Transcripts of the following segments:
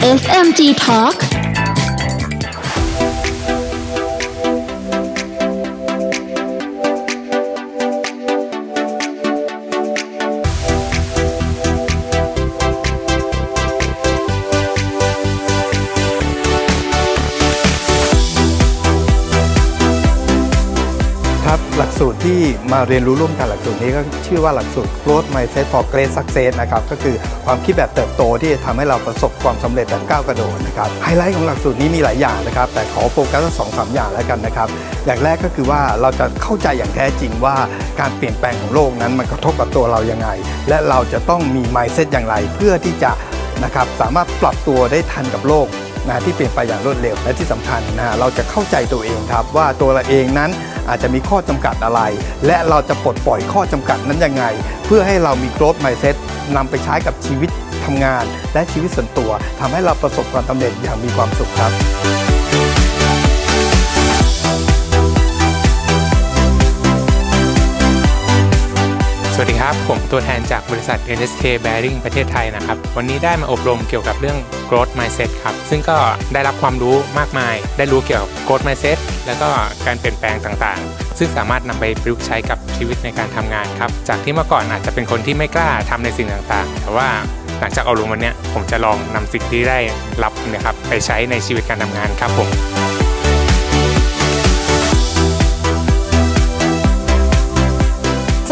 SMG Talk สูตรที่มาเรียนรู้ร่วมกันหลักสูตรนี้ก็ชื่อว่าหลักสูตร Growth Mindset for Great Success นะครับก็คือความคิดแบบเติบโตที่จะทำให้เราประสบความสำเร็จแบบก้าวกระโดดนะครับไฮไลท์ของหลักสูตรนี้มีหลายอย่างนะครับ แต่ขอโฟกัสสองสามอย่างแล้วกันนะครับอย่างแรกก็คือว่าเราจะเข้าใจอย่างแท้จริงว่าการเปลี่ยนแปลงของโลกนั้นมันกระทบกับตัวเรายังไง และเราจะต้องมี mindset อย่างไร เพื่อที่จะนะครับสามารถปรับตัวได้ทันกับโลกนะที่เปลี่ยนไปอย่างรวดเร็วและที่สำคัญนะเราจะเข้าใจตัวเองครับว่าตัวเราเองนั้น อาจจะมีข้อจำกัดอะไร และเราจะปลดปล่อยข้อจำกัดนั้นยังไง เพื่อให้เรามี growth mindset นำไปใช้กับชีวิตทำงาน และชีวิตส่วนตัวทำให้เราประสบความสำเร็จอย่างมีความสุขครับ วัสดีครับ ผมตัวแทนจากบริษัท NSK Bearing ประเทศไทยนะครับ วันนี้ได้มาอบรมเกี่ยวกับเรื่อง growth mindset ครับ ซึ่งก็ได้รับความรู้มากมาย ได้รู้เกี่ยวกับ growth mindset แล้วก็การเปลี่ยนแปลงต่างๆ ซึ่งสามารถนำไปประยุกต์ใช้กับชีวิตในการทำงานครับ จากที่เมื่อก่อนอาจจะเป็นคนที่ไม่กล้าทำในสิ่งต่างๆ แต่ว่าหลังจากเอาลงวันนี้ผมจะลองนำสิ่งที่ได้รับนะครับไปใช้ในชีวิตการทำงานครับผม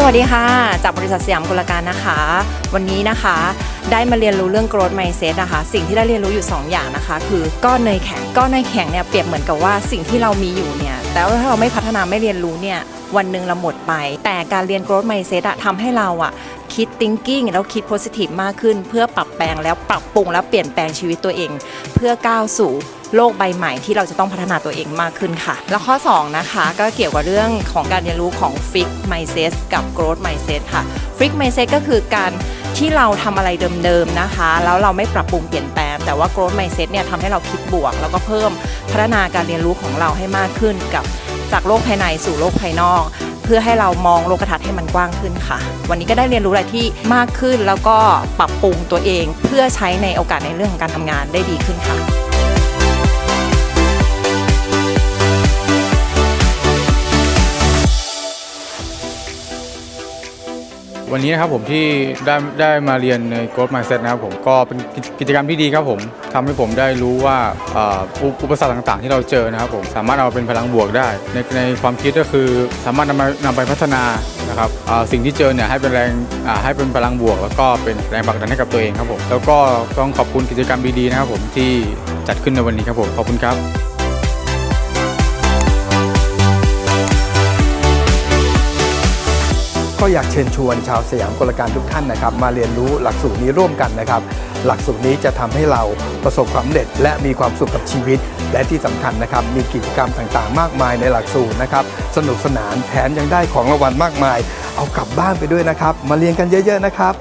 วัสดีค่ะ จากบริษัทสยามกุลการนะคะ วันนี้นะคะ ได้มาเรียนรู้เรื่อง growth mindset นะคะ สิ่งที่ได้เรียนรู้อยู่ 2 อย่างนะคะ คือก้อนเนยแข็งก้อนเนยแข็งเนี่ยเปรียบเหมือนกับว่าสิ่งที่เรามีอยู่เนี่ยแต่ว่าถ้าเราไม่พัฒนาไม่เรียนรู้เนี่ยวันหนึ่งเราหมดไป แต่การเรียน growth mindset อะทำให้เราอะคิด thinking แล้วคิด positive มากขึ้น เพื่อปรับแปลงแล้วปรับปรุงแล้วเปลี่ยนแปลงชีวิตตัวเอง เพื่อก้าวสู่โลกใบใหม่ที่เราจะต้องพัฒนาตัวเองมากขึ้นค่ะ แล้วข้อ 2 นะคะ ก็เกี่ยวกับเรื่องของการเรียนรู้ของ fix mindset กับ growth mindset ค่ะ fix mindset ก็คือการ ที่เราทำอะไรเดิมๆนะคะ แล้วเราไม่ปรับปรุงเปลี่ยนแปลงแต่ว่า growth mindset เนี่ยทำให้เราคิดบวก แล้วก็เพิ่มพัฒนาการเรียนรู้ของเราให้มากขึ้นกับจากโลกภายในสู่โลกภายนอก เพื่อให้เรามองโลกทัศน์ให้มันกว้างขึ้นค่ะ วันนี้ก็ได้เรียนรู้อะไรที่มากขึ้นแล้วก็ปรับปรุงตัวเอง เพื่อใช้ในโอกาสในเรื่องของการทำงานได้ดีขึ้นค่ะ วันนี้นะครับผมที่ได้ได้มาเรียนใน Growth Mindset นะครับผมก็เป็นกิจกรรมที่ดีครับผมทำให้ผมได้รู้ว่าอ่ออุปสรรคต่างๆ ที่เราเจอนะครับผมสามารถเอาเป็นพลังบวกได้ ในในความคิดก็คือสามารถนำมานำไปพัฒนานะครับอ่อสิ่งที่เจอเนี่ยให้เป็นแรงอ่าให้เป็นพลังบวก แล้วก็เป็นแรงผลักดันให้กับตัวเองครับผมแล้วก็ต้องขอบคุณกิจกรรมดีๆนะครับผมที่จัดขึ้นในวันนี้ครับผมขอบคุณครับ ก็อยากเชิญชวนชาวสยามกลการทุกท่านนะครับ มาเรียนรู้หลักสูตรนี้ร่วมกันนะครับ หลักสูตรนี้จะทำให้เราประสบความสำเร็จ และมีความสุขกับชีวิต และที่สำคัญนะครับ มีกิจกรรมต่างๆ มากมายในหลักสูตรนะครับ สนุกสนานแถมยังได้ของรางวัลมากมาย เอากลับบ้านไปด้วยนะครับ มาเรียนกันเยอะ ๆ นะครับ